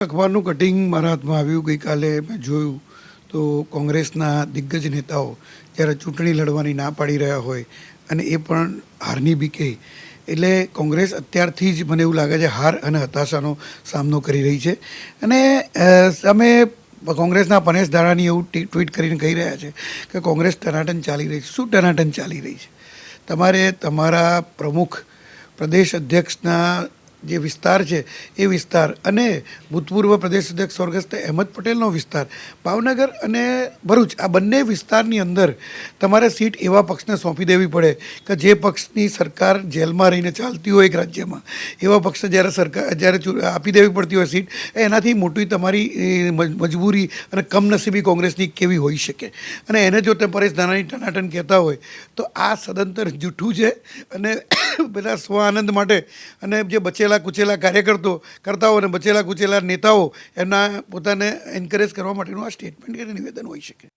અખબારનું cutting મારા હાથમાં આવ્યું ગઈકાલે મેં જોયું તો કોંગ્રેસના દિગ્ગજ નેતાઓ જ્યારે ચૂંટણી લડવાની ના પાડી રહ્યા હોય અને એ પણ હારની બીકે. એટલે કોંગ્રેસ અત્યારથી જ મને એવું લાગે છે હાર અને હતાશાનો સામનો કરી રહી છે. અને અમે કોંગ્રેસના પનેશ ધારાની એવું ટ્વીટ કરીને કહી રહ્યા છે કે કોંગ્રેસ ટનાટન ચાલી રહી છે. શું ટનાટન ચાલી રહી છે? તમારે તમારા પ્રમુખ પ્રદેશ અધ્યક્ષના જે વિસ્તાર છે એ વિસ્તાર અને ભૂતપૂર્વ પ્રદેશ અધ્યક્ષ સ્વર્ગસ્થ અહેમદ પટેલનો વિસ્તાર, ભાવનગર અને ભરૂચ, આ બંને વિસ્તારની અંદર તમારે સીટ એવા પક્ષને સોંપી દેવી પડે કે જે પક્ષની સરકાર જેલમાં રહીને ચાલતી હોય એક રાજ્યમાં. એવા પક્ષને જ્યારે સરકાર, જ્યારે આપી દેવી પડતી હોય સીટ એનાથી મોટી તમારી મજબૂરી અને કમનસીબી કોંગ્રેસની કેવી હોઈ શકે. અને એને જો તે પરેશ નાનાની ટનાટન કહેતા હોય, તો આ સદંતર જૂઠું છે અને બધા સ્વ આનંદ માટે અને જે બચેલા કુચેલા કાર્યકર્તો કરતાઓ અને બચેલા કુચેલા નેતાઓ એમના પોતાને એન્કરેજ કરવા માટેનું આ સ્ટેટમેન્ટ કે નિવેદન હોઈ શકે.